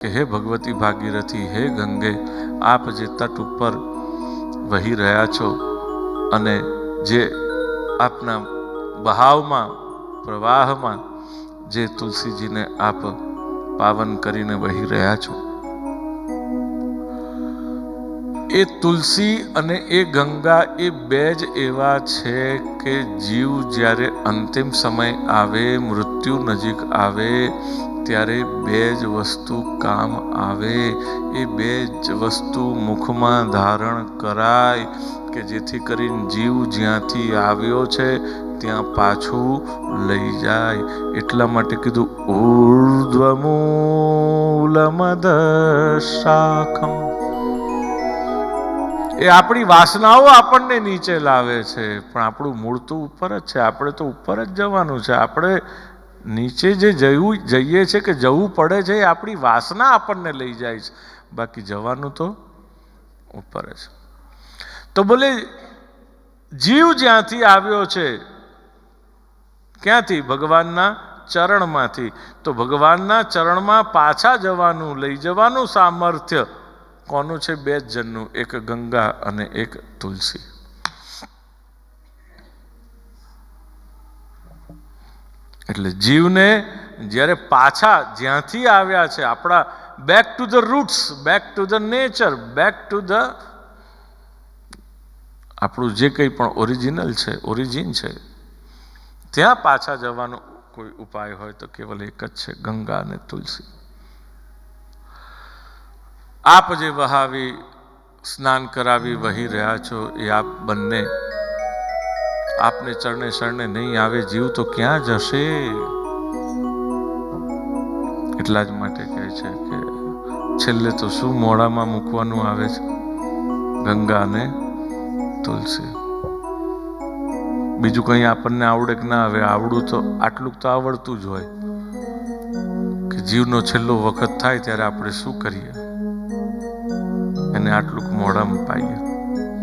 કે હે ભગવતી ભાગીરથી હે ગંગે, આપ જે તટ ઉપર વહી રહ્યા છો અને જે આપના બહાવમાં, પ્રવાહમાં જે તુલસીજીને આપ પાવન કરીને વહી રહ્યા છો એ તુલસી અને એ ગંગા એ બે જ એવા છે કે જીવ જ્યારે અંતિમ સમય આવે, મૃત્યુ નજીક આવે, ત્યારે બે જ વસ્તુ કામ આવે. એ બે જ વસ્તુ મુખમાં ધારણ કરાય કે જેથી કરીને જીવ જ્યાંથી આવ્યો છે, ત્યાં પાછું લઈ જાય. એટલા માટે કીધું, ઉર્ધ્વમૂલમદ શાખમ એ આપણી વાસનાઓ આપણને નીચે લાવે છે, પણ આપણું મૂળ તો ઉપર જ છે. આપણે તો ઉપર જ જવાનું છે. આપણે નીચે જે જવું જઈએ છે કે જવું પડે છે, એ આપણી વાસના આપણને લઈ જાય છે. બાકી જવાનું તો ઉપર જ. તો બોલે, જીવ જ્યાંથી આવ્યો છે, ક્યાંથી? ભગવાનના ચરણમાંથી. તો ભગવાનના ચરણમાં પાછા જવાનું, લઈ જવાનું સામર્થ્ય કોનું છે બે જ જણનું? એક ગંગા અને એક તુલસી. એટલે જીવને જ્યારે પાછા જ્યાંથી આવ્યા છે, આપણા back to the roots back to the nature back to the આપણું જે કંઈ પણ ઓરિજિનલ છે ઓરિજિન છે, ત્યાં પાછા જવાનો કોઈ ઉપાય હોય તો કેવલ એક જ છે, ગંગા અને તુલસી. આપ જે વહાવી સ્નાન કરાવી વહી રહ્યા છો, એ આપ બંને, આપને ચરણે શરણે નહીં આવે, જીવ તો ક્યાં જશે? એટલા જ માટે કહે છે કે છેલ્લે તો શું મોડામાં મૂકવાનું આવે છે? ગંગા અને તુલસી. બીજું કંઈ આપણને આવડે કે ના આવે? આવડું તો, આટલું તો આવડતું જ હોય. કે જીવનો છેલ્લો વખત થાય ત્યારે આપણે શું કરીએ? એને આટલું મોઢામાં પાઈએ.